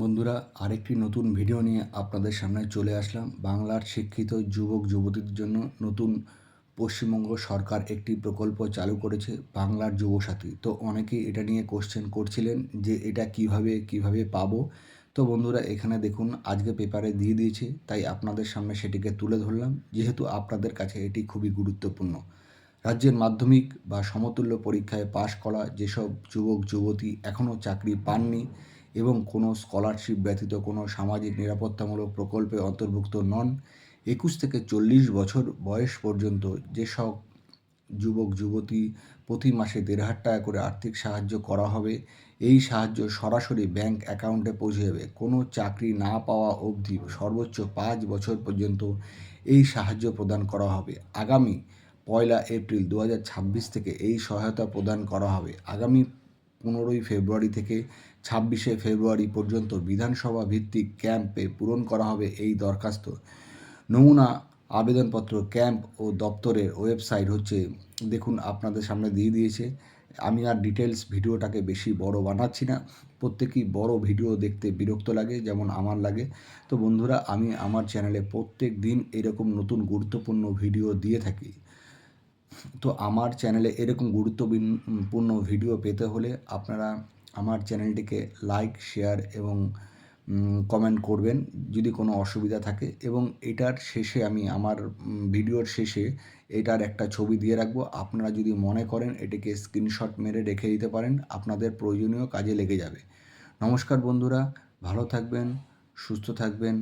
বন্ধুরা, আরেকটি নতুন ভিডিও নিয়ে আপনাদের সামনে চলে আসলাম। বাংলার শিক্ষিত যুবক, যুবতীদের জন্য নতুন পশ্চিমবঙ্গ সরকার একটি প্রকল্প চালু করেছে বাংলার যুবসাথী। তো অনেকেই এটা নিয়ে কোশ্চেন করছিলেন যে এটা কীভাবে কীভাবে পাবো? তো বন্ধুরা, এখানে দেখুন, আজকে পেপারে দিয়ে দিয়েছে, তাই আপনাদের সামনে সেটিকে তুলে ধরলাম। যেহেতু আপনাদের কাছে এটি খুবই গুরুত্বপূর্ণ। রাজ্যের মাধ্যমিক বা সমতুল্য পরীক্ষায় পাশ করা যেসব যুবক, যুবতী এখনও চাকরি পাননি এবং কোনো স্কলারশিপ ব্যতীত কোনো সামাজিক নিরাপত্তামূলক প্রকল্পে অন্তর্ভুক্ত নন। একুশ থেকে চল্লিশ বছর বয়স পর্যন্ত যেসব যুবক, যুবতী প্রতি মাসে দেড় হাজার টাকা করে আর্থিক সাহায্য করা হবে, এই সাহায্য সরাসরি ব্যাংক অ্যাকাউন্টে পৌঁছে যাবে। কোনো চাকরি না পাওয়া অবধি সর্বোচ্চ পাঁচ বছর পর্যন্ত এই সাহায্য প্রদান করা হবে। আগামী পয়লা এপ্রিল দু হাজার ছাব্বিশ থেকে এই সহায়তা প্রদান করা হবে। আগামী পনেরোই ফেব্রুয়ারি থেকে ছাব্বিশে ফেব্রুয়ারি পর্যন্ত বিধানসভা ভিত্তিক ক্যাম্পে পূরণ করা হবে এই দরখাস্ত। নমুনা আবেদনপত্র, ক্যাম্প ও দপ্তরের ওয়েবসাইট হচ্ছে, দেখুন আপনাদের সামনে দিয়ে দিয়েছে। আমি আর ডিটেলস ভিডিওটাকে বেশি বড় বানাচ্ছি না। প্রত্যেকেই বড় ভিডিও দেখতে বিরক্ত লাগে, যেমন আমার লাগে। তো বন্ধুরা, আমি আমার চ্যানেলে প্রত্যেক দিন এরকম নতুন গুরুত্বপূর্ণ ভিডিও দিয়ে থাকি। তো আমার চ্যানেলে এরকম গুরুত্বপূর্ণ ভিডিও পেতে হলে আপনারা আমার চ্যানেলটিকে লাইক শেয়ার এবং কমেন্ট করবেন যদি কোনো অসুবিধা থাকে এবং এটার শেষে আমি আমার ভিডিওর শেষে এটার একটা ছবি দিয়ে রাখব। আপনারা যদি মনে করেন এটিকে স্ক্রিনশট মেরে রেখে দিতে পারেন, আপনাদের প্রয়োজনীয় কাজে লেগে যাবে। নমস্কার বন্ধুরা, ভালো থাকবেন, সুস্থ থাকবেন।